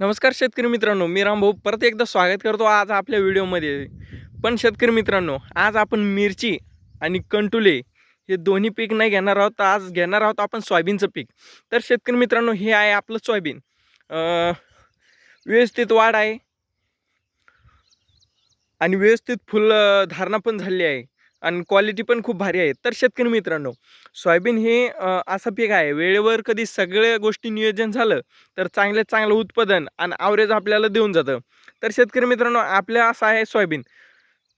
नमस्कार शेतकरी मित्रांनो मी रामभाऊ परत एकदा स्वागत करतो आज आपल्या व्हिडिओमध्ये. पण शेतकरी मित्रांनो आज आपण मिरची आणि कंटुले हे दोन्ही पीक नाही घेणार आहोत तर आज घेणार आहोत आपण सोयाबीनचं पीक. तर शेतकरी मित्रांनो हे आहे आपलं सोयाबीन. व्यवस्थित वाढ आहे. आणि व्यवस्थित फुल धारणा पण झाली आहे. आणि क्वालिटी पण खूप भारी आहे. तर शेतकरी मित्रांनो सोयाबीन हे असं पीक आहे वेळेवर कधी सगळ्या गोष्टी नियोजन झालं तर चांगले चांगलं उत्पादन आणि आवरेज आपल्याला देऊन जातं. तर शेतकरी मित्रांनो आपल्या असं आहे सोयाबीन.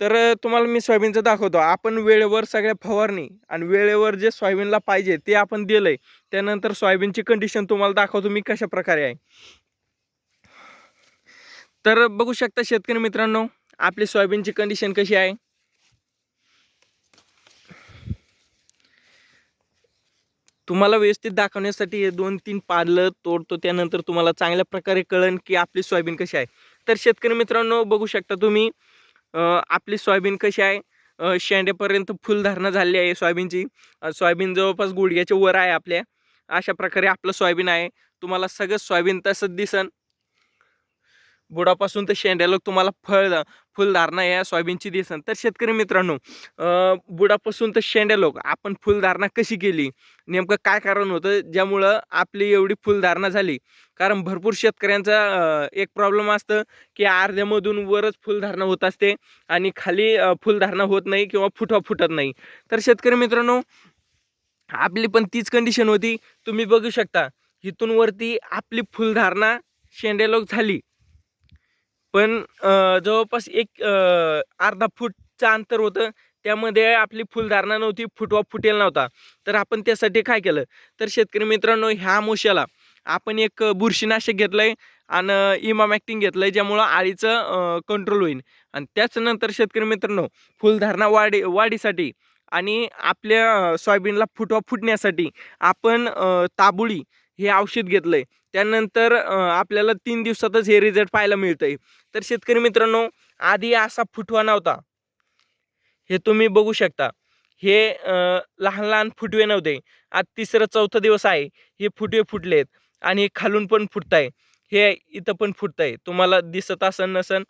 तर तुम्हाला मी सोयाबीनचं दाखवतो. आपण वेळेवर सगळ्या फवारणी आणि वेळेवर जे सोयाबीनला पाहिजे ते आपण दिलं आहे त्यानंतर सोयाबीनची कंडिशन तुम्हाला दाखवतो मी कशा प्रकारे आहे. तर बघू शकता शेतकरी मित्रांनो आपली सोयाबीनची कंडिशन कशी आहे? तुम्हाला व्यवस्थित दाखवण्यासाठी हे दोन तीन पाडलं तोडतो त्यानंतर तुम्हाला चांगल्या प्रकारे कळण की आपली सोयाबीन कशी आहे. तर शेतकरी मित्रांनो बघू शकता तुम्ही आपली सोयाबीन कशी आहे. शेंड्यापर्यंत फुलधारणा झाली आहे सोयाबीनची. सोयाबीन जवळपास गुडघ्याच्या वर आहे आपल्या. अशा प्रकारे आपलं सोयाबीन आहे. तुम्हाला सगळं सोयाबीन तसंच दिसन. बुडापासून तर शेंड्याला तुम्हाला फळ फुलधारणा या सोयाबीनची दिसन तर शेतकरी मित्रांनो बुडापासून तर शेंड्यालोक आपण फुलधारणा कशी केली? नेमकं काय कारण होतं? ज्यामुळं आपली एवढी फुलधारणा झाली. कारण भरपूर शेतकऱ्यांचा एक प्रॉब्लेम असतं की अर्ध्यामधून वरच फुलधारणा होत असते आणि खाली फुलधारणा होत नाही किंवा फुटवा फुटत नाही. तर शेतकरी मित्रांनो आपली पण तीच कंडिशन होती. तुम्ही बघू शकता इथून वरती आपली फुलधारणा शेंडेलोक झाली. पण जवळपास एक अर्धा फूटचं अंतर होतं. त्यामध्ये आपली फुलधारणा नव्हती फुटवा फुटेल नव्हता. तर आपण त्यासाठी काय केलं? तर शेतकरी मित्रांनो ह्या मोशाला आपण एक बुरशीनाशक घेतलं आहे आणि इमाम ॲक्टिंग घेतलं आहे ज्यामुळं आळीचं कंट्रोल होईल. आणि त्याच्यानंतर शेतकरी मित्रांनो फुलधारणा वाढी वाढीसाठी आणि आपल्या सोयाबीनला फुटवा फुटण्यासाठी आपण ताबुळी हे औषध घेतलं आहे त्यानंतर आपल्याला तीन दिवसातच हे रिझल्ट पाहायला मिळतं आहे तर शेतकरी मित्रांनो आधी असा फुटवा नव्हता. हे तुम्ही बघू शकता. हे लहान लहान फुटवे नव्हते. आज तिसरं चौथा दिवस आहे. हे फुटवे फुटलेत आणि खालून पण फुटत आहे हे इथं पण फुटत आहे तुम्हाला दिसत असन नसन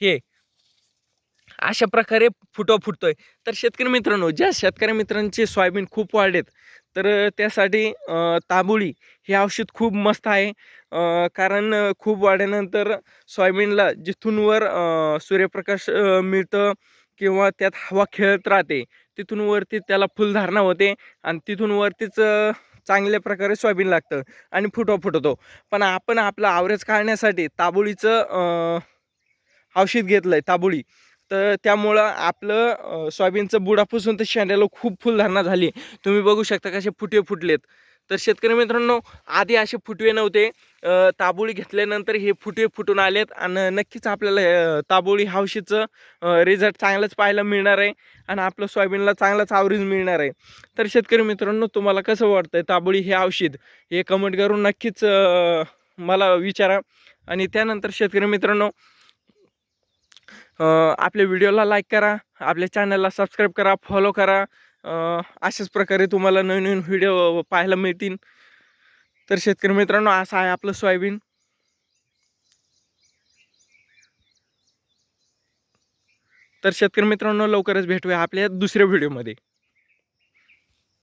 हे. अशा प्रकारे फुटवा फुटतोय. तर शेतकरी मित्रांनो ज्या शेतकरी मित्रांचे सोयाबीन खूप वाढलेत तर त्यासाठी तांबुळी हे औषध खूप मस्त आहे. कारण खूप वाढल्यानंतर सोयाबीनला जिथून वर सूर्यप्रकाश मिळतं किंवा त्यात हवा खेळत राहते तिथून वरती त्याला फुलधारणा होते आणि तिथून वरतीच चांगल्या प्रकारे सोयाबीन लागतं आणि फुटवा फुटतो. पण आपण आपलं आवरेज काढण्यासाठी ताबुळीचं औषध घेतलं आहे ताबुळी. तर त्यामुळं आपलं सोयाबीनचं बुडापासून तर शेंड्याला खूप फुलधारणा झाली. तुम्ही बघू शकता कसे फुटवे फुटलेत. तर शेतकरी मित्रांनो आधी असे फुटवे नव्हते. ताबोळी घेतल्यानंतर हे फुटवे फुटून आलेत आणि नक्कीच आपल्याला ताबोळी हावशीचं रिझल्ट चांगलंच पाहायला मिळणार आहे आणि आपलं सोयाबीनला चांगलाच आवरेज मिळणार आहे. तर शेतकरी मित्रांनो तुम्हाला कसं वाटतंय ताबोळी हे औषध? हे कमेंट करून नक्कीच मला विचारा. आणि त्यानंतर शेतकरी मित्रांनो आपल्या व्हिडिओला लाईक करा आपल्या चॅनलला सबस्क्राईब करा फॉलो करा. अशाच प्रकारे तुम्हाला नवीन नवीन व्हिडिओ पाहायला मिळतील. तर शेतकरी मित्रांनो असं आहे आपलं सोयाबीन. तर शेतकरी मित्रांनो लवकरच भेटूया आपल्या दुसऱ्या व्हिडिओमध्ये.